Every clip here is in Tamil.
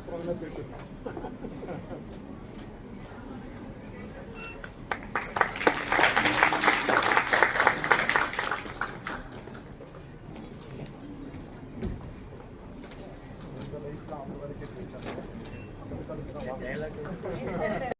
அப்புறம் என்ன பேசுறேன் बोल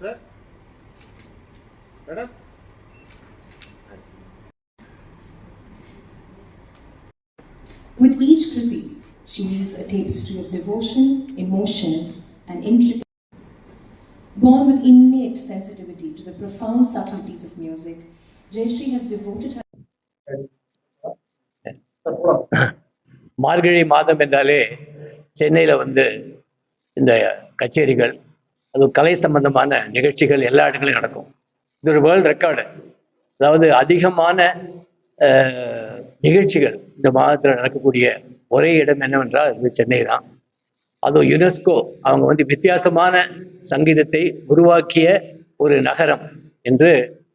sir madam With each kriti, she leaves a tapestry of devotion, emotion, and intricacy. Born with innate sensitivity to the profound subtleties of music, Jayashree has devoted her Margazhi மாதம் என்றாலே சென்னையில் வந்து இந்த கச்சேரிகள் அது கலை சம்பந்தமான நிகழ்ச்சிகள் எல்லா இடங்களையும் நடக்கும். இது ஒரு வேர்ல்டு ரெக்கார்டு அதாவது அதிகமான நிகழ்ச்சிகள் இந்த மாதத்தில் நடக்கக்கூடிய ஒரே இடம் என்னவென்றால் இது சென்னை தான். அதுவும் யுனெஸ்கோ அவங்க வந்து வித்தியாசமான சங்கீதத்தை உருவாக்கிய ஒரு நகரம் என்று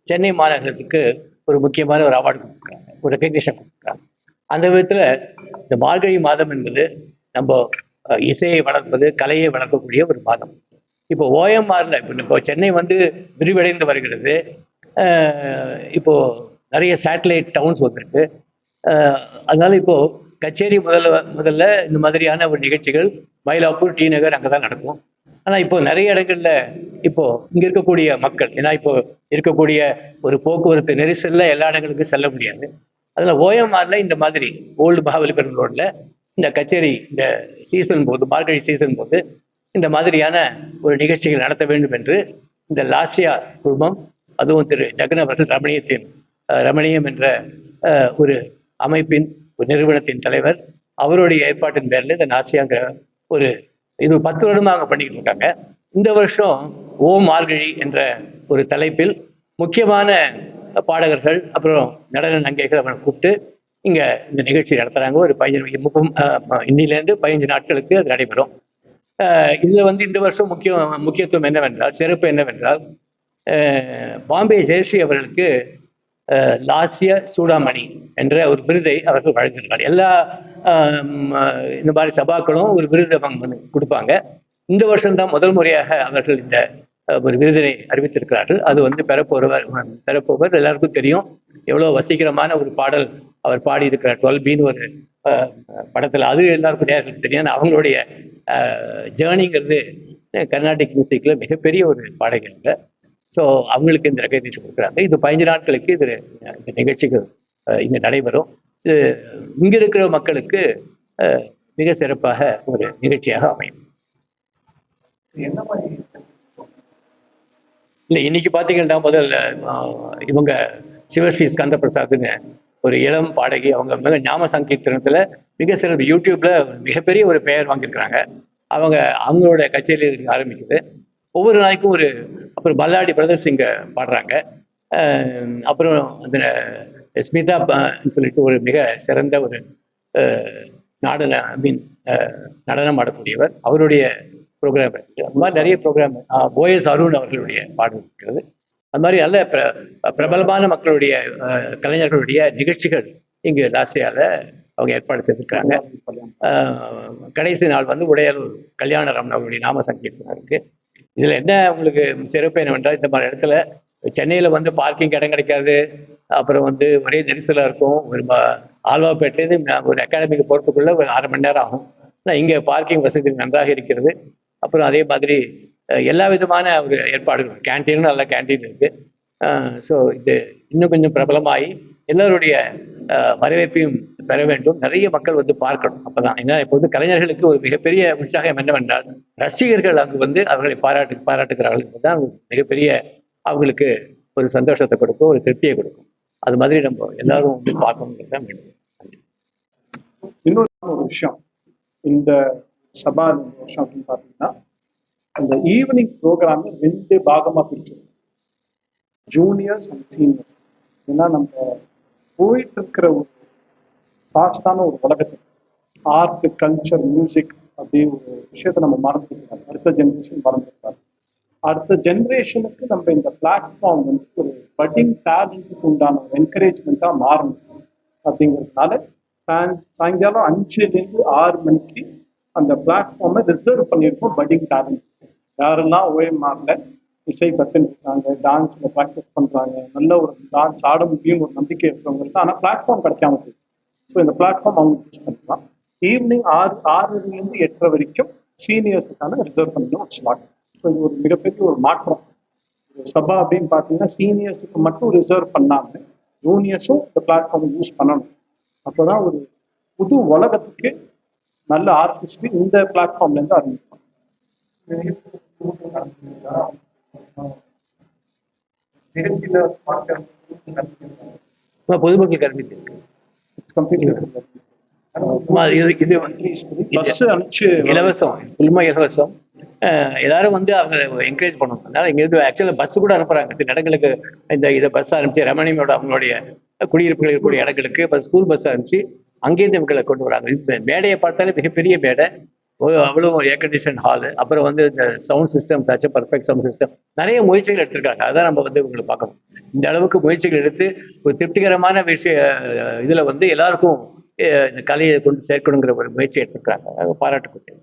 சென்னை மாநகரத்துக்கு ஒரு முக்கியமான ஒரு அவார்டு கொடுக்குறாங்க ஒரு ரெக்கக்னிஷன் கொடுக்குறாங்க அந்த விதத்தில் இந்த மார்கழி மாதம் என்பது நம்ம இசையை வளர்ப்பது கலையை வளர்க்கக்கூடிய ஒரு மாதம். இப்போ ஓஎம்ஆரில் இப்போ இப்போ சென்னை வந்து விரிவடைந்து வருகிறது. இப்போது இப்போ நிறைய சேட்டலைட் டவுன்ஸ் வந்திருக்கு. அதனால இப்போ கச்சேரி முதல்ல முதல்ல இந்த மாதிரியான ஒரு நிகழ்ச்சிகள் மயிலாப்பூர் டி நகர் அங்கே தான் நடக்கும். ஆனால் இப்போ நிறைய இடங்கள்ல இப்போ இங்கே இருக்கக்கூடிய மக்கள் ஏன்னா இப்போ இருக்கக்கூடிய ஒரு போக்குவரத்து நெரிசலில் எல்லா இடங்களுக்கும் செல்ல முடியாது. அதில் ஓஎம்ஆரில் இந்த மாதிரி ஓல்டு மகாபலிபுரம் ரோட்டில் இந்த கச்சேரி இந்த சீசன் போது மார்கழி சீசன் போது இந்த மாதிரியான ஒரு நிகழ்ச்சிகள் நடத்த வேண்டும் என்று இந்த லாசியா குழுமம் அதுவும் திரு ஜெகன் அவர்கள் ரமணியத்தின் ரமணியம் என்ற ஒரு அமைப்பின் ஒரு நிறுவனத்தின் தலைவர். அவருடைய ஏற்பாட்டின் பேரில் இந்த நாசியாங்கிற ஒரு இது பத்து வருடமா அவங்க பண்ணிக்கிட்டு இருக்காங்க. இந்த வருஷம் ஓ மார்கழி என்ற ஒரு தலைப்பில் முக்கியமான பாடகர்கள் அப்புறம் நடன நங்கைகள் அவனை கூப்பிட்டு இங்கே இந்த நிகழ்ச்சி நடத்துகிறாங்க ஒரு பதினஞ்சு முப்பது அஹ், பதினஞ்சு நாட்களுக்கு அது நடைபெறும். இதில் வந்து இந்த வருஷம் முக்கிய முக்கியத்துவம் என்னவென்றால் சிறப்பு என்னவென்றால் பாம்பே ஜெயஸ்ரீ அவர்களுக்கு லாசிய லாஸ்ய சூடாமணி என்ற ஒரு விருதை அவர்கள் வழங்குகிறார் எல்லா இந்த மாதிரி சபாக்களும் ஒரு விருதை அவங்க கொடுப்பாங்க. இந்த வருஷம்தான் முதல் முறையாக அவர்கள் இந்த ஒரு விருதினை அறிவித்திருக்கிறார்கள். அது வந்து பெறப்போறவர் பெறப்போவர் எல்லாருக்கும் தெரியும். எவ்வளோ வசீகரமான ஒரு பாடல் அவர் பாடி இருக்கிறார் டுவெல் பின்னு ஒரு படத்துல. அது எல்லாருக்கும் நேர்களுக்கு தெரியும். அவங்களுடைய ஜேர்னிங்கிறது கர்நாடிக் மியூசிக்ல மிகப்பெரிய ஒரு பாடகங்க ஸோ அவங்களுக்கு இந்த ரெகக்னிஷன் கொடுக்குறாங்க. இது பதினஞ்சு நாட்களுக்கு இது இந்த நிகழ்ச்சிகள் இங்க நடைபெறும். இது இங்க இருக்கிற மக்களுக்கு மிக சிறப்பாக ஒரு நிகழ்ச்சியாக அமையும். இல்லை இன்னைக்கு பார்த்தீங்கன்னா முதல்ல இவங்க சிவஸ்ரீ ஸ்கந்த பிரசாத்னு ஒரு இளம் பாடகி அவங்க மிக ஞாம சங்கீர்த்தனத்துல மிக சிறந்த யூடியூப்ல மிகப்பெரிய ஒரு பெயர் வாங்கியிருக்கிறாங்க. அவங்க அவங்களோட கச்சேரி ஆரம்பிக்குது. ஒவ்வொரு நாளைக்கும் ஒரு அப்புறம் பல்லாடி பிரதர்ஸ் இங்கே பாடுறாங்க. அப்புறம் அந்த ஸ்மிதா சொல்லிட்டு ஒரு மிக சிறந்த ஒரு நாடன ஐ மீன் நடனம் ஆடக்கூடியவர். அவருடைய ப்ரோக்ராம் இருக்குது அந்த மாதிரி நிறைய ப்ரோக்ராம் ஓஎஸ் அருண் அவர்களுடைய பாடல் இருக்கிறது. அது மாதிரி நல்ல பிர பிரபலமான மக்களுடைய கலைஞர்களுடைய நிகழ்ச்சிகள் இங்கு லாஸ்டியால அவங்க ஏற்பாடு செய்திருக்கிறாங்க. கடைசி நாள் வந்து உடையாளூர் கல்யாணராமன் அவருடைய நாம சங்கீர்த்தனம் இருக்கு. இதுல என்ன உங்களுக்கு சிறப்பு என்னவென்றால் இந்த மாதிரி இடத்துல சென்னையில வந்து பார்க்கிங் இடம் கிடைக்காது. அப்புறம் வந்து ஒரே நெரிசலா இருக்கும். ஒரு ம- ஒரு அகாடமிக்கு போறதுக்குள்ள ஒரு அரை மணி நேரம் ஆகும். ஆனால் இங்கே பார்க்கிங் வசதி நன்றாக இருக்கிறது. அப்புறம் அதே மாதிரி எல்லா விதமான ஒரு ஏற்பாடுகள் கேன்டீனும் நல்ல கேன்டீன் இருக்கு. ஸோ இது இன்னும் கொஞ்சம் பிரபலமாகி எல்லோருடைய அஹ், வரவேற்பையும் பெற வேண்டும். நிறைய மக்கள் வந்து பார்க்கணும் அப்பதான். ஏன்னா இப்போ வந்து கலைஞர்களுக்கு ஒரு மிகப்பெரிய உற்சாகம் என்னவென்றால் ரசிகர்கள் அங்கு வந்து அவர்களை பாராட்டு பாராட்டுகிறார்கள் தான் மிகப்பெரிய அவங்களுக்கு ஒரு சந்தோஷத்தை கொடுக்கும் ஒரு திருப்தியை கொடுக்கும். அது மாதிரி நம்ம எல்லாரும் வந்து பார்க்கணுங்கிறது தான் வேண்டும் இன்னொரு விஷயம். இந்த சபா வருஷம் அப்படின்னு பார்த்தீங்கன்னா அந்த ஈவினிங் ப்ரோக்ராம் ரெண்டு பாகமாக பிரிச்சிருக்கு ஜூனியர்ஸ் அண்ட் சீனியர்ஸ் ஏன்னா நம்ம போயிட்டு இருக்கிற ஒரு ஃபாஸ்டான ஒரு உலகத்தை ஆர்ட் கல்ச்சர் மியூசிக் அப்படி ஒரு விஷயத்தை நம்ம மறந்துருக்காங்க அடுத்த ஜென்ரேஷன் மறந்துருக்காரு அடுத்த ஜென்ரேஷனுக்கு நம்ம இந்த பிளாட்ஃபார்ம் வந்து ஒரு பட்டிங் டேலண்ட்டுக்கு உண்டான ஒரு என்கரேஜ்மெண்ட்டாக மாறணும் அப்படிங்கிறதுனால சாயங்காலம் அஞ்சுலேருந்து ஆறு மணிக்கு அந்த பிளாட்ஃபார்மை ரிசர்வ் பண்ணியிருக்கோம் பட்டிங் டேலண்ட் யாருன்னா ஓஎம்ஆரில் இசை கற்றுருக்காங்க டான்ஸில் ப்ராக்டிஸ் பண்ணுறாங்க நல்ல ஒரு டான்ஸ் ஆட முடியும்னு ஒரு நம்பிக்கை இருக்கிறவங்களுக்கு ஆனால் பிளாட்ஃபார்ம் கிடைக்காம போகுது ஸோ இந்த பிளாட்ஃபார்ம் அவங்க யூஸ் பண்ணிக்கலாம். ஈவினிங் ஆறு ஆறுலேருந்து எட்டரை வரைக்கும் சீனியர்ஸுக்கான ரிசர்வ் பண்ணின ஒரு ஸ்லாட் ஸோ இது ஒரு மிகப்பெரிய ஒரு மாற்றம். ஒரு சபா அப்படின்னு பார்த்தீங்கன்னா சீனியர்ஸுக்கு மட்டும் ரிசர்வ் பண்ணாமல் ஜூனியர்ஸும் இந்த பிளாட்ஃபார்மை யூஸ் பண்ணணும். அப்போ தான் ஒரு புது உலகத்துக்கு நல்ல ஆர்டிஸ்ட் இந்த பிளாட்ஃபார்ம்லேருந்து ஆரம்பிக்கும் பொதுமக்கள் அனுப்பிச்சு இலவசம். ஃபுல்லுமா இலவசம். எல்லாரும் வந்து அவங்க என்கரேஜ் பண்ணணும். அதனால இங்கேருந்து ஆக்சுவலாக பஸ் கூட அனுப்புறாங்க. சில இடங்களுக்கு இந்த இதை பஸ் அனுப்பிச்சு ரமணியோட அவங்களுடைய குடியிருப்புகள் இருக்கக்கூடிய இடங்களுக்கு இப்போ ஸ்கூல் பஸ் அனுப்பிச்சு அங்கேருந்து இவங்களை கொண்டு வராங்க. மேடையை பார்த்தாலே மிகப்பெரிய மேடை. அவ்வளோ ஏர் கண்டிஷன் ஹாலு அப்புறம் வந்து இந்த sound system touch perfect sound system நிறைய முயற்சிகள் எடுத்திருக்காங்க. அதான் நம்ம வந்து இவங்களை பார்க்கணும். இந்த அளவுக்கு முயற்சிகள் எடுத்து ஒரு திருப்திகரமான விஷய இதில் வந்து எல்லாருக்கும் இந்த கலையை கொண்டு சேர்க்கணுங்கிற ஒரு முயற்சி எடுத்திருக்காங்க. அது பாராட்டுக்குரிய